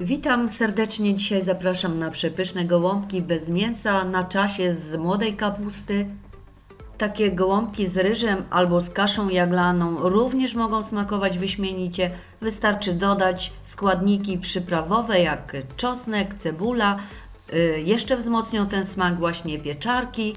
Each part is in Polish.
Witam serdecznie. Dzisiaj zapraszam na przepyszne gołąbki bez mięsa na czasie z młodej kapusty. Takie gołąbki z ryżem albo z kaszą jaglaną również mogą smakować wyśmienicie. Wystarczy dodać składniki przyprawowe jak czosnek, cebula. Y, Jeszcze wzmocnią ten smak właśnie pieczarki.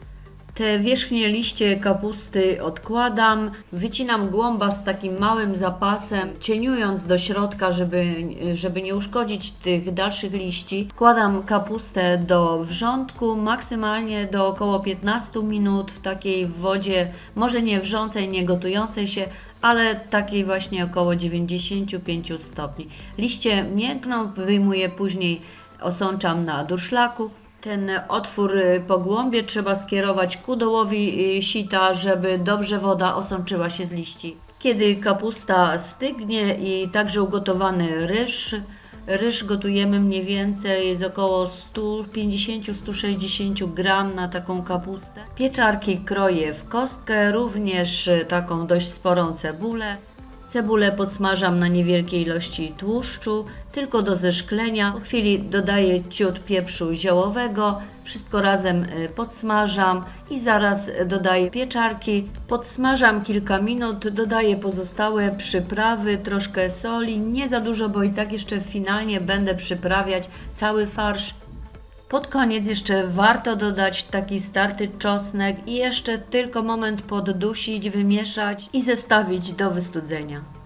Te wierzchnie liście kapusty odkładam, wycinam głąba z takim małym zapasem, cieniując do środka, żeby, żeby nie uszkodzić tych dalszych liści. Wkładam kapustę do wrzątku, maksymalnie do około 15 minut w takiej wodzie, może nie wrzącej, nie gotującej się, ale takiej właśnie około 95 stopni. Liście miękną, wyjmuję później, osączam na durszlaku. Ten otwór y, po głąbie trzeba skierować ku dołowi y, sita, żeby dobrze woda osączyła się z liści. Kiedy kapusta stygnie i także ugotowany ryż, ryż gotujemy mniej więcej z około 150-160 gram na taką kapustę. Pieczarki kroję w kostkę, również taką dość sporą cebulę. Cebulę podsmażam na niewielkiej ilości tłuszczu, tylko do zeszklenia. Po chwili dodaję ciut pieprzu ziołowego, wszystko razem y, podsmażam i zaraz dodaję pieczarki. Podsmażam kilka minut, dodaję pozostałe przyprawy, troszkę soli, nie za dużo, bo i tak jeszcze finalnie będę przyprawiać cały farsz. Pod koniec jeszcze warto dodać taki starty czosnek i jeszcze tylko moment poddusić, wymieszać i zestawić do wystudzenia.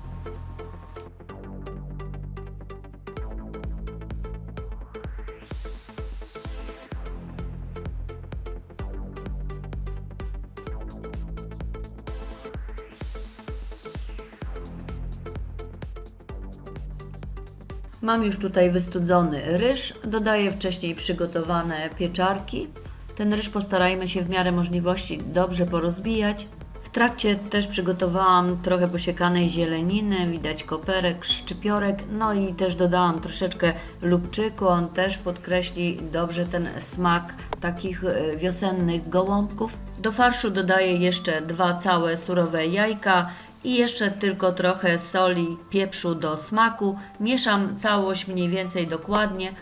Mam już tutaj wystudzony ryż, dodaję wcześniej przygotowane pieczarki. Ten ryż postarajmy się w miarę możliwości dobrze porozbijać. W trakcie też przygotowałam trochę posiekanej zieleniny, widać koperek, szczypiorek, no i też dodałam troszeczkę lubczyku, on też podkreśli dobrze ten smak takich e, wiosennych gołąbków. Do farszu dodaję jeszcze dwa całe surowe jajka i jeszcze tylko trochę soli, pieprzu do smaku. Mieszam całość mniej więcej dokładnie.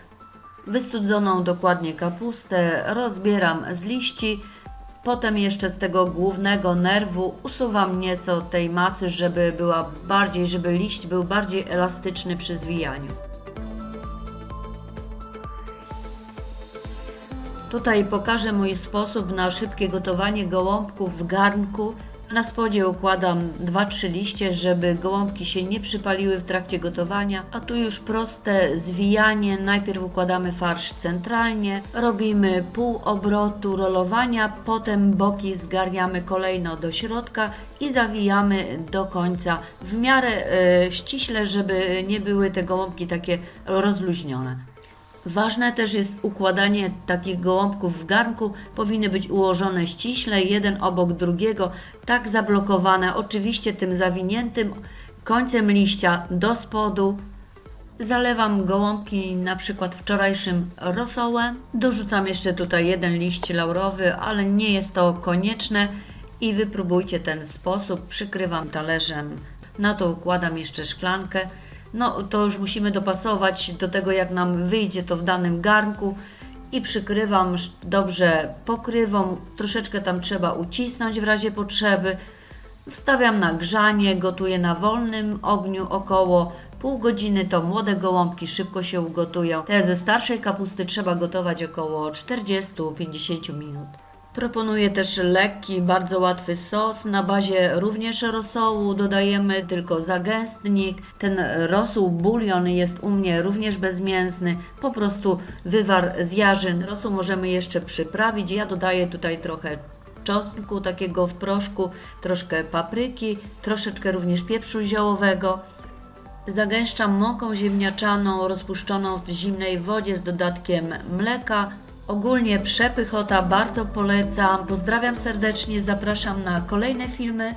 Wystudzoną dokładnie kapustę rozbieram z liści. Potem jeszcze z tego głównego nerwu usuwam nieco tej masy, żeby była bardziej, żeby liść był bardziej elastyczny przy zwijaniu. Tutaj pokażę mój sposób na szybkie gotowanie gołąbków w garnku. Na spodzie układam 2-3 liście, żeby gołąbki się nie przypaliły w trakcie gotowania. A tu już proste zwijanie. Najpierw układamy farsz centralnie, robimy pół obrotu rolowania, potem boki zgarniamy kolejno do środka i zawijamy do końca w miarę e, ściśle, żeby nie były te gołąbki takie rozluźnione. Ważne też jest układanie takich gołąbków w garnku. Powinny być ułożone ściśle, jeden obok drugiego, tak zablokowane, oczywiście tym zawiniętym końcem liścia do spodu. Zalewam gołąbki na przykład wczorajszym rosołem. Dorzucam jeszcze tutaj jeden liść laurowy, ale nie jest to konieczne i wypróbujcie ten sposób. Przykrywam talerzem, na to układam jeszcze szklankę. No to już musimy dopasować do tego, jak nam wyjdzie to w danym garnku i przykrywam dobrze pokrywą. Troszeczkę tam trzeba ucisnąć w razie potrzeby. Wstawiam na grzanie, gotuję na wolnym ogniu około pół godziny. To młode gołąbki szybko się ugotują. Te ze starszej kapusty trzeba gotować około 40-50 minut. Proponuję też lekki, bardzo łatwy sos na bazie również rosołu. Dodajemy tylko zagęstnik. Ten rosół bulion jest u mnie również bezmięsny. Po prostu wywar z jarzyn. Rosół możemy jeszcze przyprawić. Ja dodaję tutaj trochę czosnku takiego w proszku, troszkę papryki, troszeczkę również pieprzu ziołowego. Zagęszczam mąką ziemniaczaną rozpuszczoną w zimnej wodzie z dodatkiem mleka. Ogólnie przepychota bardzo polecam. Pozdrawiam serdecznie, zapraszam na kolejne filmy.